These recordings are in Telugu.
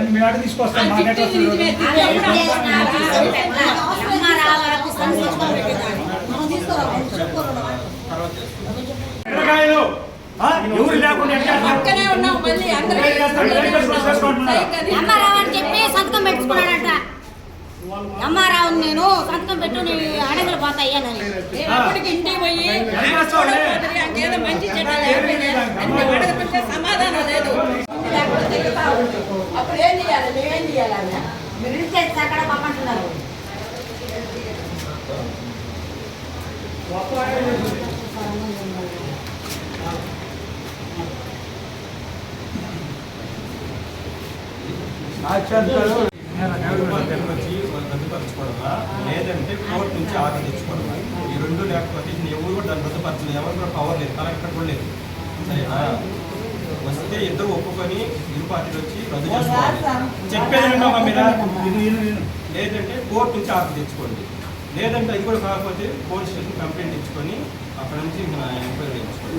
తీసుకొస్తాం మా నెట్ తిట్టింది నిజమే, తిట్టి అప్పుడు అమ్మ రావాలి సంతోషం పెట్టేదాన్ని మనం తీసుకోవాలి ఎర్రకాయలు ఆ? ఎవరు లేకుండా. అమ్మారావు అని చెప్పి సంతకం పెట్టుకున్నాడంట అమ్మారావు నేను సంతకం పెట్టు నీ అడగలు పోతాయ్యానని నేను అప్పటికి ఇంటికి పోయి మంచి చెడ్డ లేకపోయినా అన్ని అడగకుంటే సమాధానం లేదు లేకపోతే తిరుగుతా ఉంటాం. అప్పుడు ఏం చేయాలి మేమేం చేయాలి మీరు ఇంటికి అక్కడ పంపంటున్నారు సాక్షాత్కారం వచ్చి వాళ్ళు రద్దుపరచుకోవడమా లేదంటే కోర్టు నుంచి ఆర్డర్ తెచ్చుకోవడమా. ఈ రెండు లేకపోతే ఎవరు కూడా దాన్ని రద్దుపరచలేదు ఎవరు కూడా పవర్ లేదు. కలెక్టర్ కూడా లేదు. సరేనా? వస్తే ఇద్దరు ఒప్పుకొని ఇరు పార్టీలు వచ్చి రద్దు చేసుకోవాలి. చెప్పేది విన్నామా మీరు? ఇది ఇది ఇది. లేదంటే కోర్టు నుంచి ఆర్డర్ తెచ్చుకోండి. లేదంటే అది కూడా కాకపోతే పోలీస్ స్టేషన్ కంప్లైంట్ తెచ్చుకొని అక్కడ నుంచి ఎంక్వైరీ చేయించుకోండి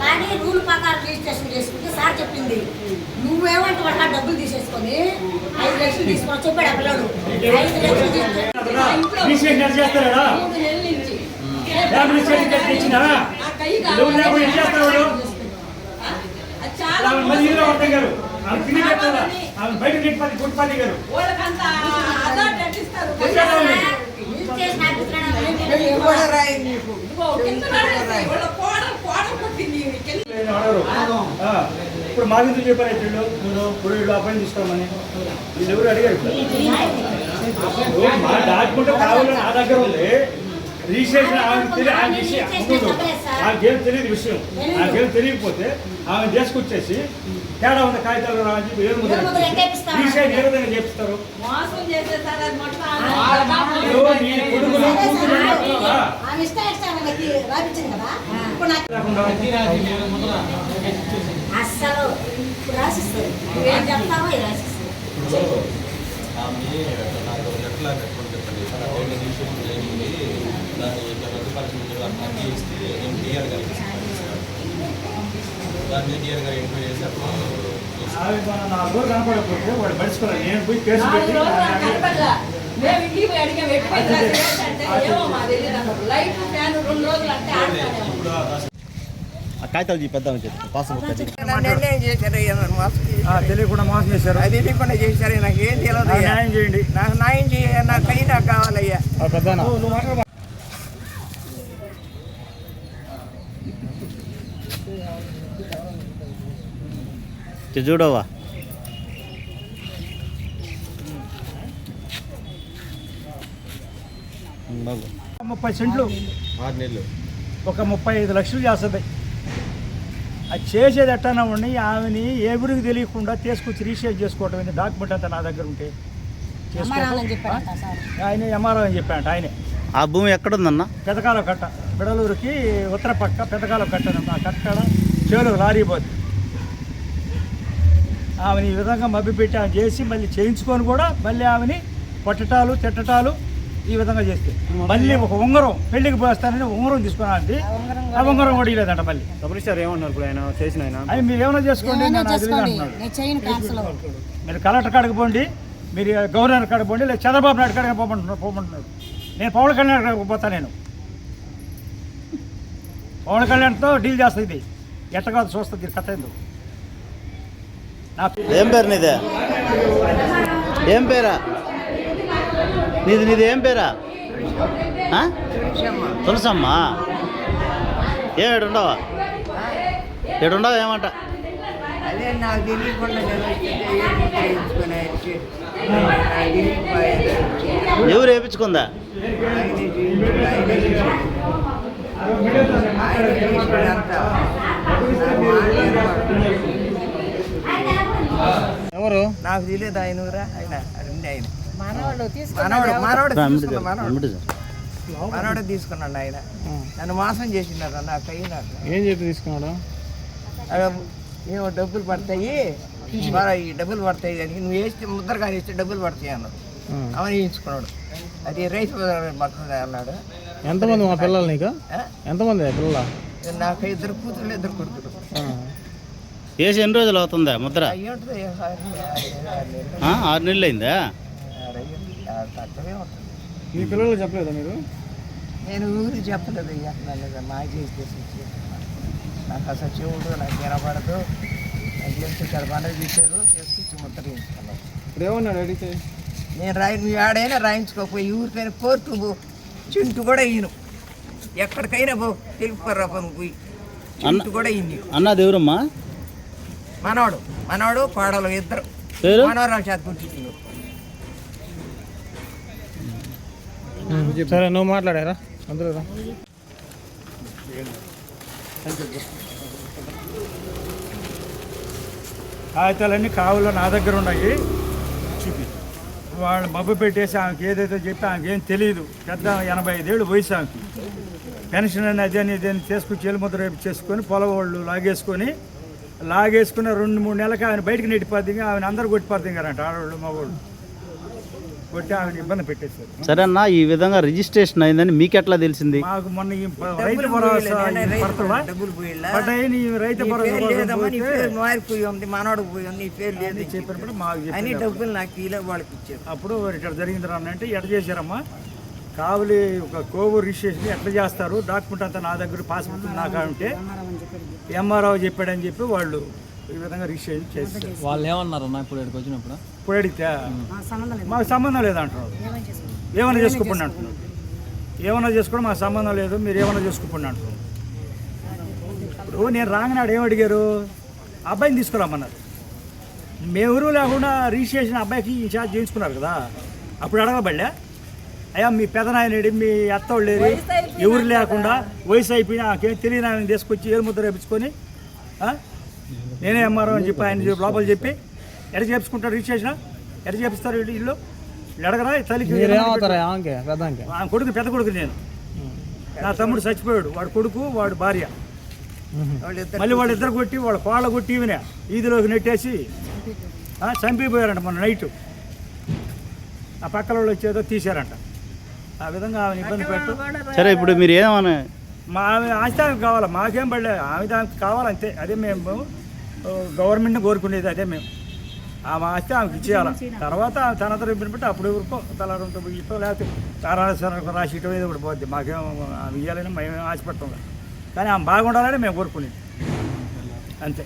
కానీ రూల్ ప్రకారం రిజిస్ట్రేషన్ చేసుకుంటే సార్ చెప్పింది నువ్వేమంటే వాళ్ళ డబ్బులు తీసేసుకొని ఐదు లక్షలు తీసుకొని చెప్పాడు ఆ పిల్లడు ఐదు లక్షలు తీసుకొని గారు. ఇప్పుడు మా విధులు చెప్పారు అయితే ఇప్పుడు వీళ్ళు అబ్బాయిని తీసుకోమని వీళ్ళు ఎవరు అడిగారు మా డాక్యుమెంట్ కావాలని నా దగ్గర ఉంది. రిజిస్ట్రేషన్ ఆమెకేం తెలియదు విషయం ఆమెకేం తెలియకపోతే ఆమె చేసుకొచ్చేసి తేడా ఉన్న కాగితాలు రా అని చెప్పి ఏడు ముద్ర ఏ విధంగా చేపిస్తారు నీ కొడుకులు కూతురు నాకు అస్సలు చెప్తావో రాసిస్తారు ఇప్పుడు ఆమె నాకు ఎట్లా కట్టుకొని చెప్పండి డేట్ రిజిస్ట్రేషన్ జరిగింది దాన్ని రద్దుపరిచిన అన్నీ ఇస్తే నేను డిఆర్ గారికి ఇస్తాను. డిఆర్ గారు ఎంక్వైరీ కనపడకపోతే వాడు నేను పోయి కేసు నాలుగు పెట్టి రోజులు. మేము ఇంటికి పోయి అడిగాం లైట్ ఫ్యాన్ రెండు అంటే కాగితాలు చూపిద్దామని చెప్పి చేశారు చేశారు. ఆ, తెలియకుండా మోసం చేశారు. అది తెలియకుండా చేశారు నాకు ఏం తెలియదు నాకు అయ్యా. న్యాయం చేయండి. నాకు న్యాయం చేయ నాకు కై నాకు కావాలయ్యా చూడవా ముప్పై సెంట్లు. ఆరు నెలలు. ఒక ముప్పై ఐదు లక్షలు చేస్తుంది అది చేసేది ఎట్టన్నా ఉండి ఆమెని ఎవరికి తెలియకుండా తీసుకొచ్చి రీషేర్ చేసుకోవటం డాక్యుమెంట్ అంతా నా దగ్గర ఉంటే ఆయన ఎంఆర్ఓ అని చెప్పాడు ఆయనే. ఆ భూమి ఎక్కడుందన్న? పెదకాల కట్ట. బిడలూరుకి ఉత్తర పక్క పెదకాల కట్ట ఉంది. ఆ కట్టడ చేలు లారీ పోద్ది. ఆమెని ఈ విధంగా మభ్యపెట్టి ఆమె చేసి మళ్ళీ చేయించుకొని కూడా మళ్ళీ ఆమెని కొట్టటాలు తిట్టటాలు ఈ విధంగా చేస్తే. మళ్ళీ ఒక ఉంగరం పెళ్ళికి పోస్తానని ఉంగరం తీసుకున్నానండి ఆ ఉంగరం కూడా లేదంట మళ్ళీ. సబరిస్టార్ ఏమన్నారు ఇప్పుడు ఆయన? చేసిన ఆయన? అది మీరు ఏమైనా చేసుకోండి మీరు కలెక్టర్ కాడికి పోండి మీరు గవర్నర్ కాడికి పోండి లేదా చంద్రబాబు నాయుడు కాడికి పోమంటున్నారు పోమంటున్నాడు నేను పవన్ కళ్యాణ్ కాడికి పోతా నేను. పవన్ కళ్యాణ్తో డీల్ చేస్తుంది ఇది. ఎట్ట కాదు చూస్తుంది కథ నా ఏం పేరు నీదే? ఏం పేరా? నీది నీది ఏం పేరా? తులసమ్మా. ఏం ఏడుండవా ఏడుండవు ఏమంట? అదే నాకు తెలియకుండా. ఎవరు వేయించుకుందా? ఆయనే చేయించుకుని ఆయనే చేశాడు. ఆయన చేశాడు అంతా. నాకు మాట్లాడేవాడు. ఎవరు నాకు తెలియదు ఆయన ఊరా ఆయన రెండు ఆయన మనవాడు మనవడు మనవడు మనవడు తీసుకున్నాడు ఆయన నన్ను మోసం చేసినారు నాకు అయినారు ఏం చెప్పి తీసుకున్నాడు ఏమో డబ్బులు పడతాయి ఈ డబ్బులు పడతాయి అని నువ్వు వేస్తే ముద్ర కానీ వేస్తే డబ్బులు పడతాయి అన్నారు అవని వేయించుకున్నాడు అది రైతు బజార్ పడుతుంది అన్నాడు ఎంతమంది మా పిల్లలు నీకు? ఎంతమంది పిల్లల నాకు ఇద్దరు కూతురు ఇద్దరు కొడుకులు వేసి ఎన్ని రోజులు అవుతుందా ముద్ర? ఆరు నెలలు. ఆ, ఆరు నెలలు అయిందా? మీ పిల్లలు చెప్పలేదా మీరు? నేను ఊరికి చెప్పలేదు అయ్యా. మా చేసి నాకు అసలు చెవుడు నాకు వినపడదు. నాకు తీశారు చేసుకొచ్చి ముద్ర ఇప్పుడు ఏమన్నాడు అడిగితే? నేను రాయి నువ్వు ఆడైనా రాయించుకోకపోయి ఊరికైనా కోర్టు పో చింటు కూడా ఇయ్యను ఎక్కడికైనా పో తెలుపుకోరా పని పోయి. చింటు కూడా ఇయ్యి అన్నది ఎవరమ్మా మనవాడు మనవాడు కోడలు ఇద్దరు. పేరు మనవరాలు చేత పుట్టిండు సరే నువ్వు మాట్లాడారా? అందరూ కాగితాలన్నీ కావులో నా దగ్గర ఉన్నాయి. చూపి వాళ్ళు మబ్బు పెట్టేసి ఆమెకి ఏదైతే చెప్పి ఆమెకి ఏం తెలియదు పెద్ద ఎనభై ఐదేళ్ళు వయసు ఆమెకి. పెన్షన్ అని అదే అని ఇదే అని చేసుకుని చేలుముద్ర రేపు చేసుకొని పొలం వాళ్ళు లాగేసుకొని లాగేసుకున్న రెండు మూడు నెలలకి ఆయన బయటకు నెట్టిపోద్ది ఆమెను అందరు కొట్టిపోద్ది అంట ఆడవాళ్ళు మగవాళ్ళు. కొట్టి ఆమెను ఇబ్బంది పెట్టేశారు. సరే అన్న ఈ విధంగా రిజిస్ట్రేషన్ అయిందని మీకు ఎట్లా తెలిసింది? మాకు మొన్న ఈ రైతు భరోసా పడ్డాయి రైతు పోయి ఉంది నీ పేరు లేదు చెప్పినప్పుడు మాకు అని చెప్పారు డబ్బులు నాకు ఇలా వాళ్ళకి ఇచ్చారు. అప్పుడు ఇక్కడ జరిగింది రా అంటే ఎట్లా చేశారమ్మా? కావలి ఒక కోవూరు రిజిస్ట్రేషన్ ఎట్లా చేస్తారు? డాక్యుమెంట్ అంతా నా దగ్గర పాస్బుక్ నాకు ఉంటే ఎంఆర్ఓ చెప్పాడని చెప్పి వాళ్ళు ఈ విధంగా రిజిస్ట్రేషన్ చేస్తారు వాళ్ళు ఏమన్నారన్నా ఇప్పుడు ఇక్కడికి వచ్చినప్పుడు? ఇప్పుడు అడిగితే మాకు సంబంధం లేదంటున్నారు. ఏమైనా చేసుకోకుండా అంటున్నారు. ఏమైనా చేసుకోవడం మాకు సంబంధం లేదు మీరు ఏమైనా చేసుకోకుండా అంటున్నారు. ఇప్పుడు నేను రాగానాడు ఏం అడిగారు? అబ్బాయిని తీసుకురామన్నారు మేమెవరూ లేకుండా రిజిస్ట్రేషన్ అబ్బాయికి ఇన్ఛార్జ్ చేయించుకున్నారు కదా. అప్పుడు అడగబడ్డా అయ్యా మీ పెదనాయనడి మీ అత్తోళ్ళు లేరు ఎవరు లేకుండా వయసు అయిపోయినా నాకేం తెలియని ఆయన తీసుకొచ్చి ఏరు ముద్ర వేపించుకొని? నేనే ఎంఆర్ఓ అని చెప్పి ఆయన చెప్పి లోపల చెప్పి ఎడ చేపించుకుంటారు రిజిస్ట్రేషన్? ఎడ చేపిస్తారు వీళ్ళు ఇల్లు? వీళ్ళు ఈ తల్లికి మీరేమవుతారా? ఆమెకి పెద్దానికి. ఆ కొడుకు పెద్ద కొడుకు నేను. నా తమ్ముడు చచ్చిపోయాడు. వాడు కొడుకు వాడు భార్య. మళ్ళీ వాళ్ళిద్దరు కొట్టి వాళ్ళ కోళ్ళ కొట్టి ఈవినే ఈదిలోకి నెట్టేసి ఆ, చంపిపోయారంట మొన్న నైట్. ఆ పక్కల వాళ్ళు వచ్చేదో తీశారంట. ఆ విధంగా ఆమెను ఇబ్బంది పెట్టు. సరే ఇప్పుడు మీరు ఏమన్నా మా ఆమె ఆమెకు కావాలి? మాకేం పడలే ఆమె దానికి కావాలంతే. అదే మేము గవర్నమెంట్ని కోరుకునేది అదే మేము. ఆమె ఆస్తి ఆమెకి ఇచ్చేయాలి? తర్వాత ఆమె తన తర ఇబ్బంది పెట్టి అప్పుడు ఎవరికో తలారంతో ఇష్టం లేకపోతే తారాసరకు రాసి ఇటో ఏదో ఒకటి పోద్ది. మాకేం ఆమె ఇవ్వాలని మేము ఆశపడతాం. కానీ ఆమె బాగుండాలని మేము కోరుకునేది. అంతే.